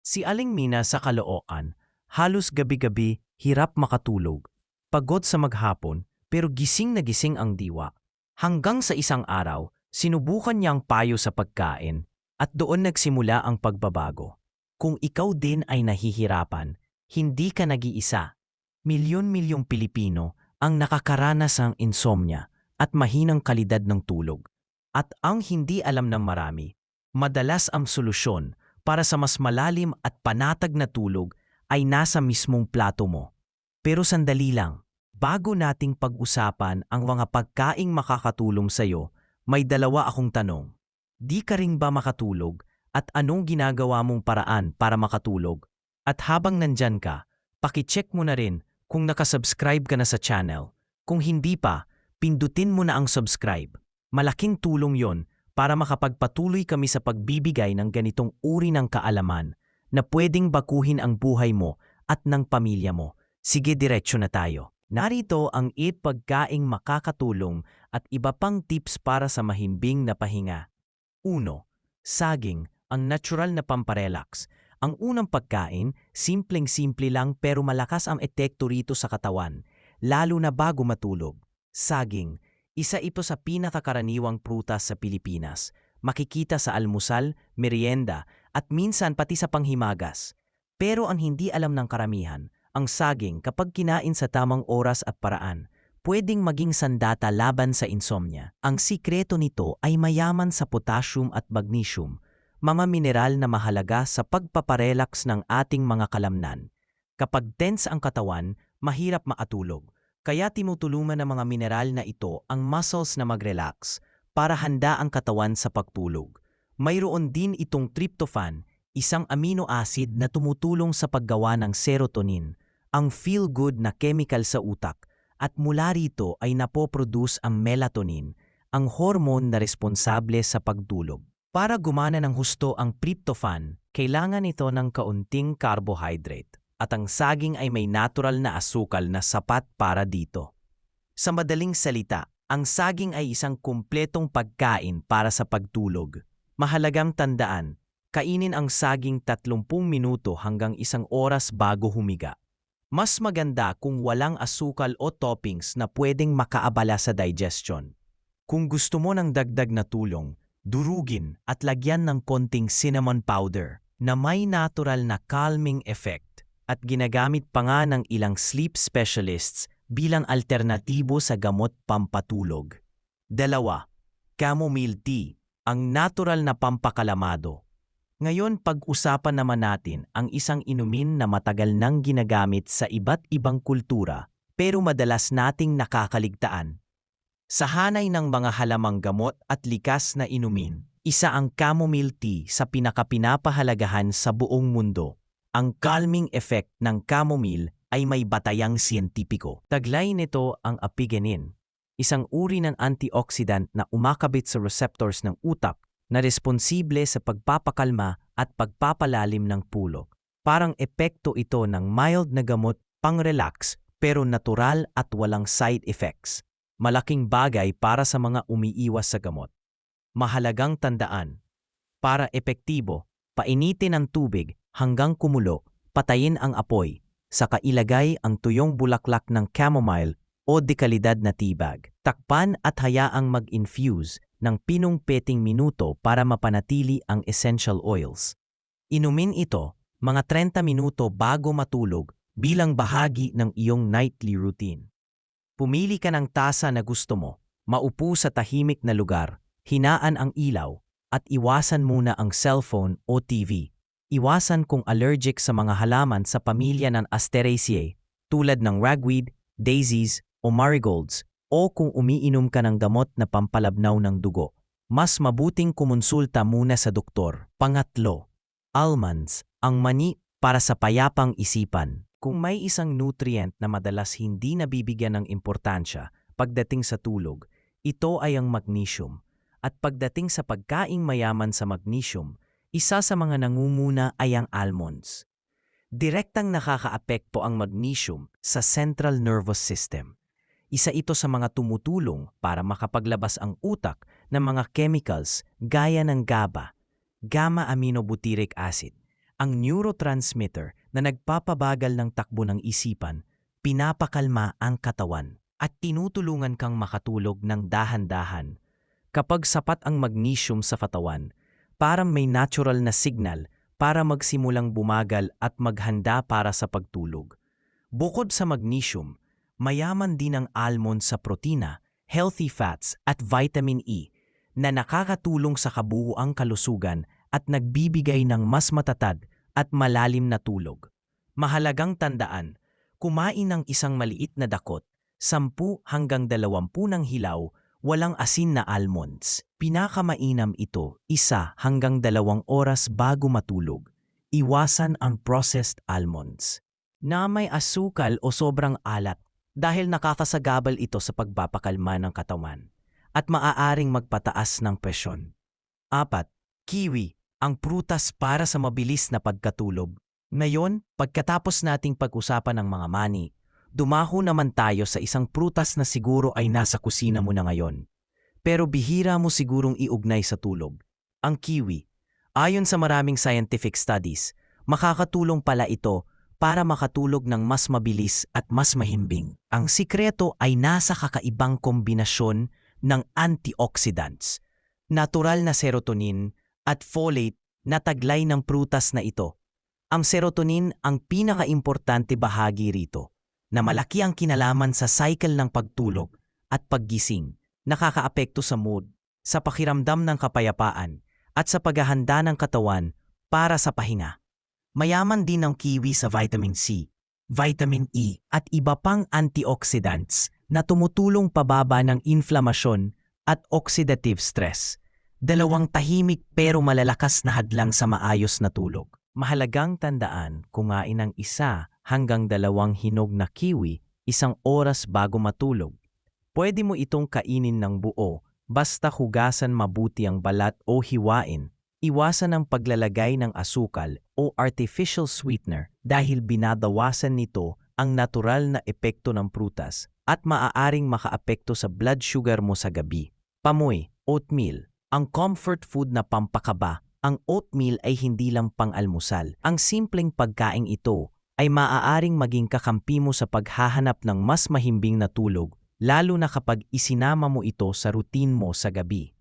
Si Aling Mina sa Caloocan, halos gabi-gabi hirap makatulog. Pagod sa maghapon, pero gising na gising ang diwa. Hanggang sa isang araw, sinubukan niyang payo sa pagkain at doon nagsimula ang pagbabago. Kung ikaw din ay nahihirapan, hindi ka nag-iisa. Milyon-milyong Pilipino ang nakakaranas ng insomnia at mahinang kalidad ng tulog. At ang hindi alam ng marami, madalas ang solusyon para sa mas malalim at panatag na tulog ay nasa mismong plato mo. Pero sandali lang, bago nating pag-usapan ang mga pagkaing makakatulong sa'yo, may dalawa akong tanong. Di ka ring ba makatulog at anong ginagawa mong paraan para makatulog? At habang nandyan ka, pakicheck mo na rin kung nakasubscribe ka na sa channel. Kung hindi pa, pindutin mo na ang subscribe. Malaking tulong yon para makapagpatuloy kami sa pagbibigay ng ganitong uri ng kaalaman na pwedeng bakuhin ang buhay mo at ng pamilya mo. Sige diretsyo na tayo. Narito ang 8 pagkaing makakatulong at iba pang tips para sa mahimbing na pahinga. 1. Saging, ang natural na pamparelax. Ang unang pagkain, simpleng-simple lang pero malakas ang etekto rito sa katawan, lalo na bago matulog. Saging, isa ito sa pinakakaraniwang prutas sa Pilipinas. Makikita sa almusal, merienda, at minsan pati sa panghimagas. Pero ang hindi alam ng karamihan, ang saging kapag kinain sa tamang oras at paraan, pwedeng maging sandata laban sa insomnia. Ang sikreto nito ay mayaman sa potassium at magnesium, mga mineral na mahalaga sa pagpaparelax ng ating mga kalamnan. Kapag tense ang katawan, mahirap makatulog. Kaya tinutulungan ng mga mineral na ito ang muscles na mag-relax para handa ang katawan sa pagtulog. Mayroon din itong tryptophan, isang amino acid na tumutulong sa paggawa ng serotonin, ang feel-good na chemical sa utak, at mula rito ay napoproduce ang melatonin, ang hormone na responsable sa pagtulog. Para gumana ng husto ang tryptophan, kailangan ito ng kaunting carbohydrate at ang saging ay may natural na asukal na sapat para dito. Sa madaling salita, ang saging ay isang kumpletong pagkain para sa pagtulog. Mahalagang tandaan, kainin ang saging 30 minuto hanggang isang oras bago humiga. Mas maganda kung walang asukal o toppings na pwedeng makaabala sa digestion. Kung gusto mo ng dagdag na tulong, durugin at lagyan ng konting cinnamon powder na may natural na calming effect at ginagamit pa nga ng ilang sleep specialists bilang alternatibo sa gamot pampatulog. Dalawa, chamomile tea, ang natural na pampakalamado. Ngayon pag-usapan naman natin ang isang inumin na matagal nang ginagamit sa iba't ibang kultura pero madalas nating nakakaligtaan. Sa hanay ng mga halamang gamot at likas na inumin, isa ang chamomile tea sa pinakapinapahalagahan sa buong mundo. Ang calming effect ng chamomile ay may batayang siyentipiko. Taglay nito ang apigenin, isang uri ng antioxidant na umakabit sa receptors ng utak na responsible sa pagpapakalma at pagpapalalim ng pulog. Parang epekto ito ng mild na gamot pang-relax pero natural at walang side effects. Malaking bagay para sa mga umiiwas sa gamot. Mahalagang tandaan, para epektibo, painitin ang tubig hanggang kumulo, patayin ang apoy, saka ilagay ang tuyong bulaklak ng chamomile o dekalidad na tibag. Takpan at hayaang mag-infuse ng pinong peting minuto para mapanatili ang essential oils. Inumin ito mga 30 minuto bago matulog bilang bahagi ng iyong nightly routine. Pumili ka ng tasa na gusto mo, maupo sa tahimik na lugar, hinaan ang ilaw, at iwasan muna ang cellphone o TV. Iwasan kung allergic sa mga halaman sa pamilya ng Asteraceae tulad ng ragweed, daisies o marigolds o kung umiinom ka ng gamot na pampalabnaw ng dugo. Mas mabuting kumonsulta muna sa doktor. Pangatlo, almonds, ang mani para sa payapang isipan. Kung may isang nutrient na madalas hindi nabibigyan ng importansya pagdating sa tulog, ito ay ang magnesium. At pagdating sa pagkaing mayaman sa magnesium, isa sa mga nangunguna ay ang almonds. Direktang nakakaapekto ang magnesium sa central nervous system. Isa ito sa mga tumutulong para makapaglabas ang utak ng mga chemicals gaya ng GABA, gamma aminobutyric acid, ang neurotransmitter na nagpapabagal ng takbo ng isipan, pinapakalma ang katawan at tinutulungan kang makatulog ng dahan-dahan. Kapag sapat ang magnesium sa katawan, parang may natural na signal para magsimulang bumagal at maghanda para sa pagtulog. Bukod sa magnesium, mayaman din ang almond sa protina, healthy fats at vitamin E na nakakatulong sa kabuuang kalusugan at nagbibigay ng mas matatag at malalim na tulog. Mahalagang tandaan, kumain ng isang maliit na dakot, 10 hanggang 20 ng hilaw, walang asin na almonds. Pinakamainam ito, isa hanggang dalawang oras bago matulog. Iwasan ang processed almonds na may asukal o sobrang alat dahil nakakasagabal ito sa pagpapakalma ng katawan at maaaring magpataas ng presyon. Apat, kiwi, ang prutas para sa mabilis na pagkatulog. Ngayon, pagkatapos nating pag-usapan ng mga mani, dumaho naman tayo sa isang prutas na siguro ay nasa kusina mo na ngayon. Pero bihira mo sigurong iugnay sa tulog. Ang kiwi. Ayon sa maraming scientific studies, makakatulong pala ito para makatulog ng mas mabilis at mas mahimbing. Ang sikreto ay nasa kakaibang kombinasyon ng antioxidants, natural na serotonin at folate na taglay ng prutas na ito. Ang serotonin ang pinakaimportante bahagi rito, na malaki ang kinalaman sa cycle ng pagtulog at paggising, nakakaapekto sa mood, sa pakiramdam ng kapayapaan, at sa paghahanda ng katawan para sa pahinga. Mayaman din ang kiwi sa vitamin C, vitamin E at iba pang antioxidants na tumutulong pababa ng inflamasyon at oxidative stress. Dalawang tahimik pero malalakas na hadlang sa maayos na tulog. Mahalagang tandaan kumain ng isa hanggang dalawang hinog na kiwi isang oras bago matulog. Pwede mo itong kainin ng buo basta hugasan mabuti ang balat o hiwain Iwasan ang paglalagay ng asukal o artificial sweetener dahil binadawasan nito ang natural na epekto ng prutas at maaaring makaapekto sa blood sugar mo sa gabi. Pamoy, oatmeal. Ang comfort food na pampakaba, ang oatmeal ay hindi lang pang-almusal. Ang simpleng pagkaing ito ay maaaring maging kakampi mo sa paghahanap ng mas mahimbing na tulog, lalo na kapag isinama mo ito sa routine mo sa gabi.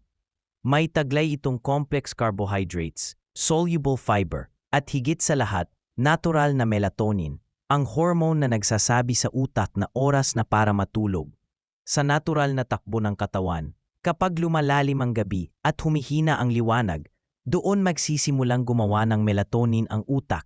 May taglay itong complex carbohydrates, soluble fiber, at higit sa lahat, natural na melatonin, ang hormone na nagsasabi sa utak na oras na para matulog. Sa natural na takbo ng katawan, kapag lumalalim ang gabi at humihina ang liwanag, doon magsisimulang gumawa ng melatonin ang utak.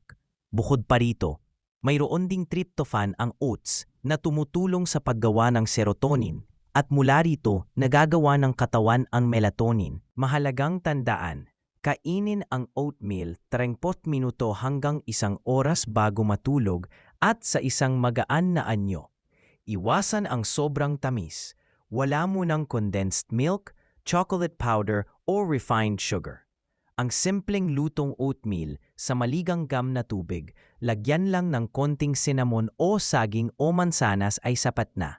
Bukod pa rito, mayroon ding tryptophan ang oats na tumutulong sa paggawa ng serotonin at mula rito nagagawa ng katawan ang melatonin. Mahalagang tandaan, kainin ang oatmeal 30 minuto hanggang isang oras bago matulog at sa isang magaan na anyo. Iwasan ang sobrang tamis. Wala mo ng condensed milk, chocolate powder o refined sugar. Ang simpleng lutong oatmeal sa maligang gam na tubig, lagyan lang ng konting cinnamon o saging o mansanas ay sapat na.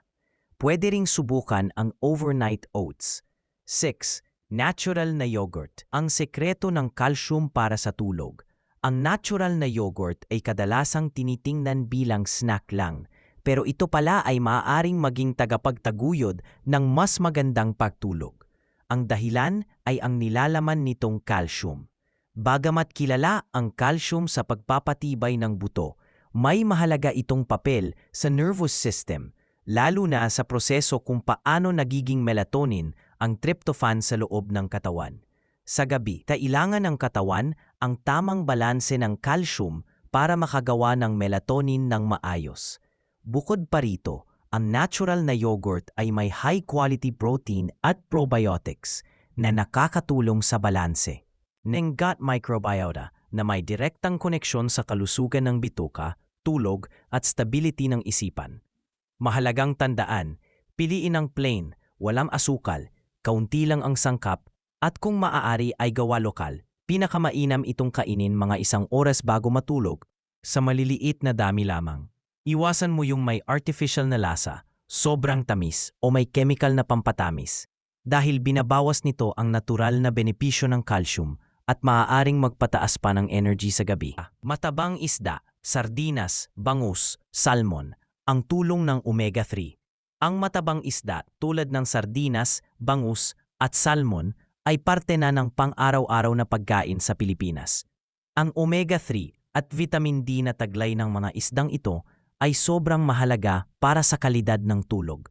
Pwede ring subukan ang overnight oats. 6. Natural na yogurt. Ang sekreto ng calcium para sa tulog. Ang natural na yogurt ay kadalasang tinitingnan bilang snack lang, pero ito pala ay maaaring maging tagapagtaguyod ng mas magandang pagtulog. Ang dahilan ay ang nilalaman nitong calcium. Bagamat kilala ang calcium sa pagpapatibay ng buto, may mahalaga itong papel sa nervous system lalo na sa proseso kung paano nagiging melatonin ang tryptophan sa loob ng katawan. Sa gabi, kailangan ng katawan ang tamang balanse ng calcium para makagawa ng melatonin ng maayos. Bukod pa rito, ang natural na yogurt ay may high-quality protein at probiotics na nakakatulong sa balanse ng gut microbiota na may direktang koneksyon sa kalusugan ng bituka, tulog at stability ng isipan. Mahalagang tandaan, piliin ang plain, walang asukal, kaunti lang ang sangkap, at kung maaari ay gawa lokal. Pinakamainam itong kainin mga isang oras bago matulog, sa maliliit na dami lamang. Iwasan mo yung may artificial na lasa, sobrang tamis o may chemical na pampatamis. Dahil binabawas nito ang natural na benepisyo ng calcium at maaaring magpataas pa ng energy sa gabi. Matabang isda, sardinas, bangus, salmon, ang tulong ng omega-3. Ang matabang isda tulad ng sardinas, bangus at salmon ay parte na ng pang-araw-araw na pagkain sa Pilipinas. Ang omega-3 at vitamin D na taglay ng mga isdang ito ay sobrang mahalaga para sa kalidad ng tulog.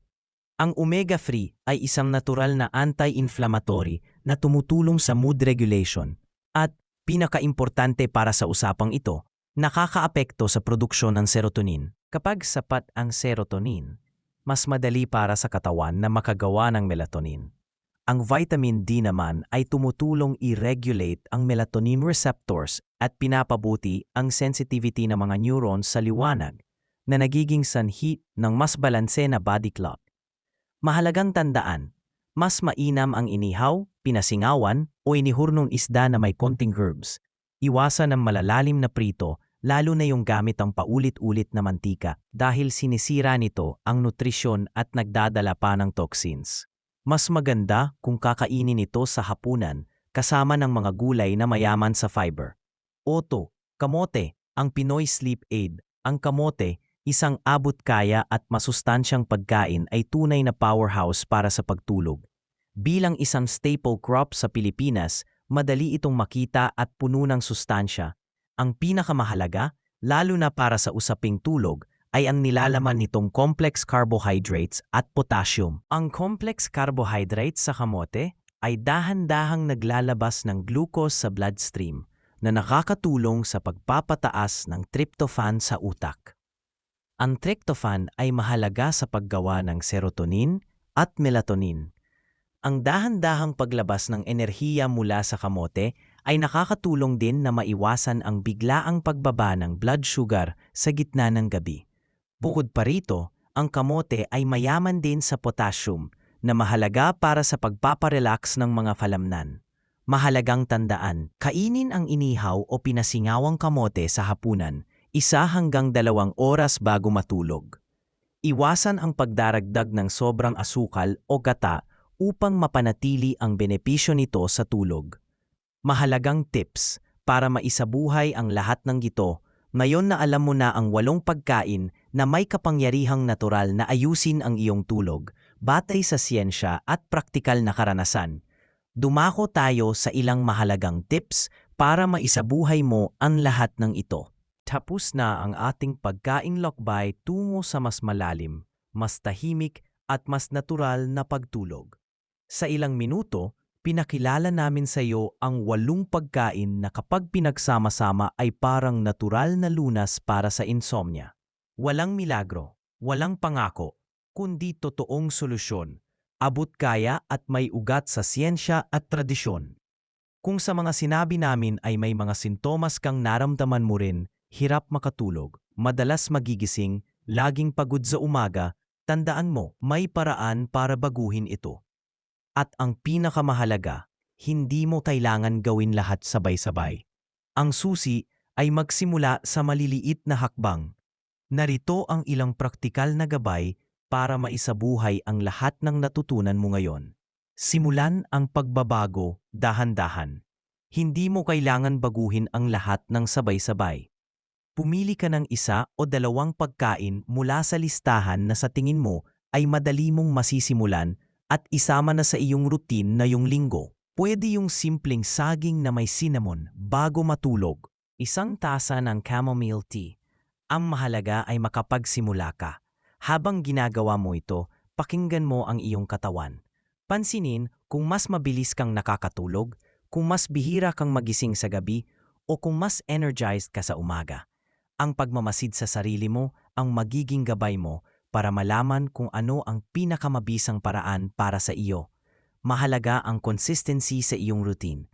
Ang omega-3 ay isang natural na anti-inflammatory na tumutulong sa mood regulation at pinakaimportante para sa usapang ito, nakakaapekto sa produksyon ng serotonin. Kapag sapat ang serotonin, mas madali para sa katawan na makagawa ng melatonin. Ang vitamin D naman ay tumutulong i-regulate ang melatonin receptors at pinapabuti ang sensitivity ng mga neurons sa liwanag na nagiging sanhi ng mas balanse na body clock. Mahalagang tandaan, mas mainam ang inihaw, pinasingawan o inihurnong isda na may konting herbs. Iwasan ang malalalim na prito lalo na yung gamit ang paulit-ulit na mantika dahil sinisira nito ang nutrisyon at nagdadala pa ng toxins. Mas maganda kung kakainin ito sa hapunan kasama ng mga gulay na mayaman sa fiber. Oto, kamote, ang Pinoy sleep aid. Ang kamote, isang abot kaya at masustansyang pagkain ay tunay na powerhouse para sa pagtulog. Bilang isang staple crop sa Pilipinas, madali itong makita at puno ng sustansya. Ang pinakamahalaga, lalo na para sa usaping tulog, ay ang nilalaman nitong complex carbohydrates at potassium. Ang complex carbohydrates sa kamote ay dahan-dahang naglalabas ng glucose sa bloodstream na nakakatulong sa pagpapataas ng tryptophan sa utak. Ang tryptophan ay mahalaga sa paggawa ng serotonin at melatonin ang dahan-dahang paglabas ng enerhiya mula sa kamote ay nakakatulong din na maiwasan ang biglaang pagbaba ng blood sugar sa gitna ng gabi. Bukod pa rito, ang kamote ay mayaman din sa potassium na mahalaga para sa pagpaparelax ng mga falamnan. Mahalagang tandaan, kainin ang inihaw o pinasingawang kamote sa hapunan, isa hanggang dalawang oras bago matulog. Iwasan ang pagdaragdag ng sobrang asukal o gata upang mapanatili ang benepisyo nito sa tulog. Mahalagang tips para maisabuhay ang lahat ng gito, ngayon na alam mo na ang walong pagkain na may kapangyarihang natural na ayusin ang iyong tulog, batay sa siyensya at praktikal na karanasan. Dumako tayo sa ilang mahalagang tips para maisabuhay mo ang lahat ng ito. Tapos na ang ating pagkaing lokbay tungo sa mas malalim, mas tahimik at mas natural na pagtulog. Sa ilang minuto, pinakilala namin sa iyo ang walong pagkain na kapag pinagsama-sama ay parang natural na lunas para sa insomnia. Walang milagro, walang pangako, kundi totoong solusyon, abot kaya at may ugat sa siyensya at tradisyon. Kung sa mga sinabi namin ay may mga sintomas kang naramdaman mo rin, hirap makatulog, madalas magigising, laging pagod sa umaga, tandaan mo, may paraan para baguhin ito. At ang pinakamahalaga, hindi mo kailangan gawin lahat sabay-sabay. Ang susi ay magsimula sa maliliit na hakbang. Narito ang ilang praktikal na gabay para maisabuhay ang lahat ng natutunan mo ngayon. Simulan ang pagbabago dahan-dahan. Hindi mo kailangan baguhin ang lahat ng sabay-sabay. Pumili ka ng isa o dalawang pagkain mula sa listahan na sa tingin mo ay madali mong masisimulan at isama na sa iyong routine na yung linggo. Pwede yung simpleng saging na may cinnamon bago matulog. Isang tasa ng chamomile tea. Ang mahalaga ay makapagsimula ka. Habang ginagawa mo ito, pakinggan mo ang iyong katawan. Pansinin kung mas mabilis kang nakakatulog, kung mas bihira kang magising sa gabi, o kung mas energized ka sa umaga. Ang pagmamasid sa sarili mo ang magiging gabay mo para malaman kung ano ang pinakamabisang paraan para sa iyo. Mahalaga ang consistency sa iyong routine.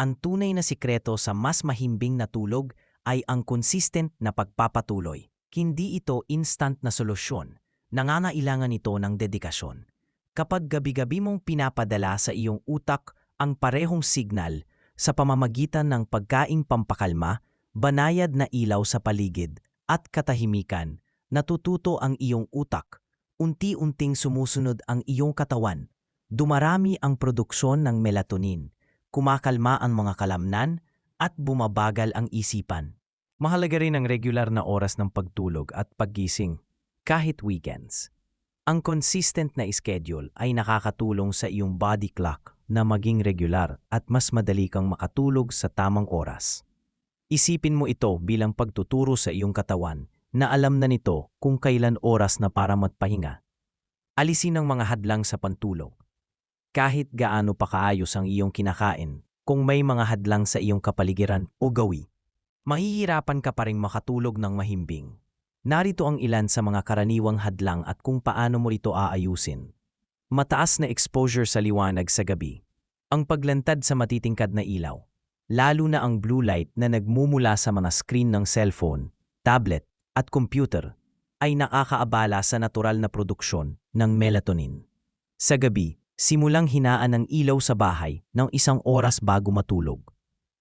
Ang tunay na sikreto sa mas mahimbing na tulog ay ang consistent na pagpapatuloy. Hindi ito instant na solusyon. Nangangailangan ito ng dedikasyon. Kapag gabi-gabi mong pinapadala sa iyong utak ang parehong signal sa pamamagitan ng pagkaing pampakalma, banayad na ilaw sa paligid, at katahimikan, natututo ang iyong utak, unti-unting sumusunod ang iyong katawan, dumarami ang produksyon ng melatonin, kumakalma ang mga kalamnan, at bumabagal ang isipan. Mahalaga rin ang regular na oras ng pagtulog at paggising, kahit weekends. Ang consistent na schedule ay nakakatulong sa iyong body clock na maging regular at mas madali kang makatulog sa tamang oras. Isipin mo ito bilang pagtuturo sa iyong katawan na alam na nito kung kailan oras na para magpahinga. Alisin ang mga hadlang sa pantulog. Kahit gaano pa kaayos ang iyong kinakain, kung may mga hadlang sa iyong kapaligiran o gawi, mahihirapan ka pa rin makatulog ng mahimbing. Narito ang ilan sa mga karaniwang hadlang at kung paano mo ito aayusin. Mataas na exposure sa liwanag sa gabi. Ang paglantad sa matitingkad na ilaw, lalo na ang blue light na nagmumula sa mga screen ng cellphone, tablet at computer, ay nakakaabala sa natural na produksyon ng melatonin. Sa gabi, simulang hinaan ng ilaw sa bahay ng isang oras bago matulog.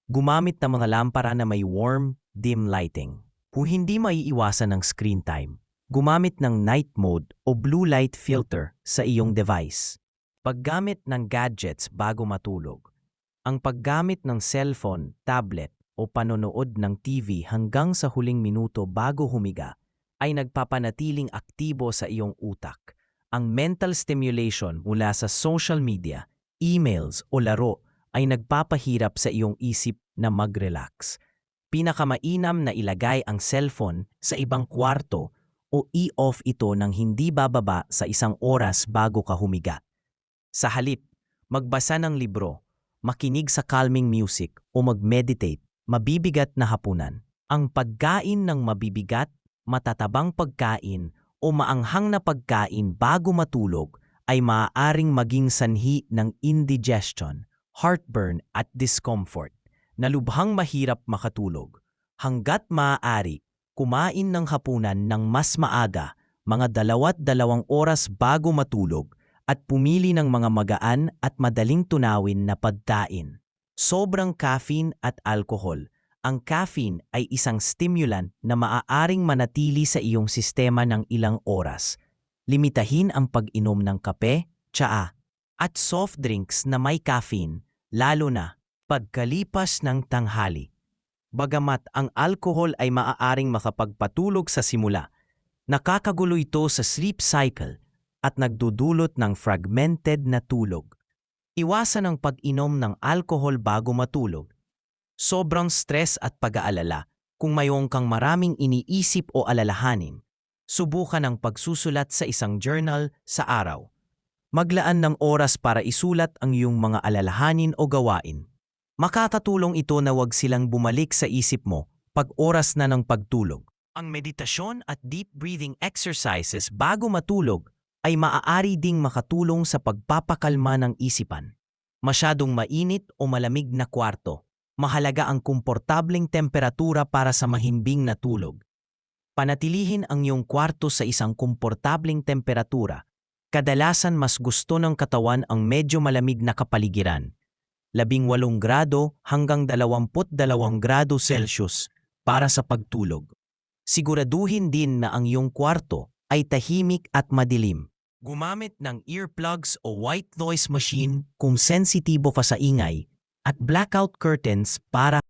Gumamit ng mga lampara na may warm, dim lighting. Kung hindi maiiwasan ng screen time, gumamit ng night mode o blue light filter sa iyong device. Paggamit ng gadgets bago matulog. Ang paggamit ng cellphone, tablet o panonood ng TV hanggang sa huling minuto bago humiga ay nagpapanatiling aktibo sa iyong utak. Ang mental stimulation mula sa social media, emails o laro ay nagpapahirap sa iyong isip na mag-relax. Pinakamainam na ilagay ang cellphone sa ibang kwarto o i-off ito ng hindi bababa sa isang oras bago ka humiga. Sa halip, magbasa ng libro, makinig sa calming music o mag-meditate, mabibigat na hapunan. Ang pagkain ng mabibigat, matatabang pagkain o maanghang na pagkain bago matulog ay maaaring maging sanhi ng indigestion, heartburn at discomfort na lubhang mahirap makatulog. Hanggat maaari, kumain ng hapunan ng mas maaga, mga dalawat dalawang oras bago matulog at pumili ng mga magaan at madaling tunawin na pagkain. Sobrang caffeine at alcohol. Ang caffeine ay isang stimulant na maaaring manatili sa iyong sistema ng ilang oras. Limitahin ang pag-inom ng kape, tsaa, at soft drinks na may caffeine, lalo na pagkalipas ng tanghali. Bagamat ang alkohol ay maaaring makapagpatulog sa simula, nakakagulo ito sa sleep cycle at nagdudulot ng fragmented na tulog. Iwasan ang pag-inom ng alkohol bago matulog. Sobrang stress at pag-aalala kung mayroon kang maraming iniisip o alalahanin. Subukan ang pagsusulat sa isang journal sa araw. Maglaan ng oras para isulat ang iyong mga alalahanin o gawain. Makatatulong ito na wag silang bumalik sa isip mo pag oras na ng pagtulog. Ang meditasyon at deep breathing exercises bago matulog ay maaari ding makatulong sa pagpapakalma ng isipan. Masyadong mainit o malamig na kwarto, mahalaga ang komportableng temperatura para sa mahimbing na tulog. Panatilihin ang iyong kwarto sa isang komportableng temperatura. Kadalasan mas gusto ng katawan ang medyo malamig na kapaligiran. 18 grado hanggang 22 grado Celsius para sa pagtulog. Siguraduhin din na ang iyong kwarto ay tahimik at madilim. Gumamit ng earplugs o white noise machine kung sensitibo ka sa ingay at blackout curtains para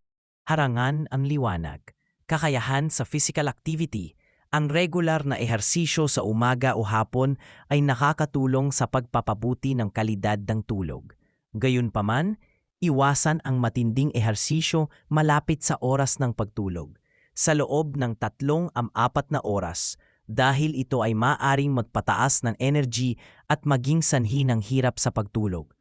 harangan ang liwanag. Kakayahan sa physical activity, ang regular na ehersisyo sa umaga o hapon ay nakakatulong sa pagpapabuti ng kalidad ng tulog. Gayunpaman, iwasan ang matinding ehersisyo malapit sa oras ng pagtulog. Sa loob ng tatlong am apat na oras, dahil ito ay maaring magpataas ng energy at maging sanhi ng hirap sa pagtulog.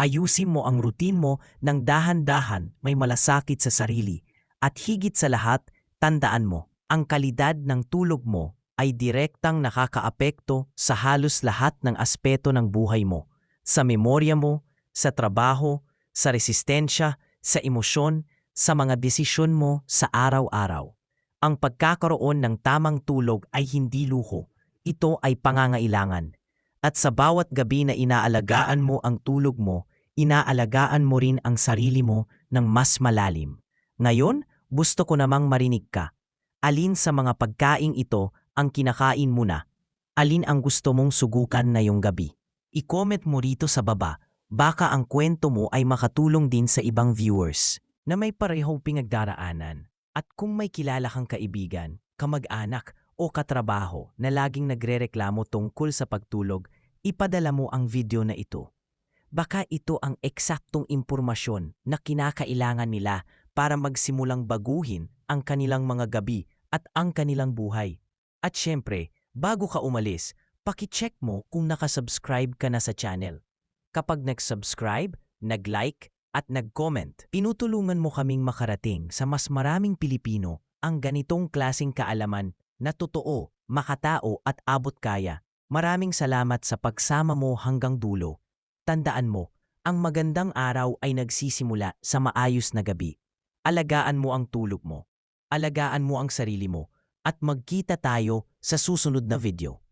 Ayusin mo ang routine mo ng dahan-dahan may malasakit sa sarili at higit sa lahat, tandaan mo, ang kalidad ng tulog mo ay direktang nakakaapekto sa halos lahat ng aspeto ng buhay mo, sa memorya mo, sa trabaho, sa resistensya, sa emosyon, sa mga desisyon mo sa araw-araw. Ang pagkakaroon ng tamang tulog ay hindi luho. Ito ay pangangailangan. At sa bawat gabi na inaalagaan mo ang tulog mo, inaalagaan mo rin ang sarili mo ng mas malalim. Ngayon, gusto ko namang marinig ka. Alin sa mga pagkaing ito ang kinakain mo na? Alin ang gusto mong sugukan na yung gabi? I-comment mo rito sa baba baka ang kwento mo ay makatulong din sa ibang viewers na may parehong pinagdaraanan. At kung may kilala kang kaibigan, kamag-anak o katrabaho na laging nagrereklamo tungkol sa pagtulog, ipadala mo ang video na ito. Baka ito ang eksaktong impormasyon na kinakailangan nila para magsimulang baguhin ang kanilang mga gabi at ang kanilang buhay. At syempre, bago ka umalis, pakicheck mo kung nakasubscribe ka na sa channel. Kapag nag-subscribe, nag-like, at nag-comment, pinutulungan mo kaming makarating sa mas maraming Pilipino ang ganitong klasing kaalaman na totoo, makatao at abot kaya. Maraming salamat sa pagsama mo hanggang dulo. Tandaan mo, ang magandang araw ay nagsisimula sa maayos na gabi. Alagaan mo ang tulog mo. Alagaan mo ang sarili mo. At magkita tayo sa susunod na video.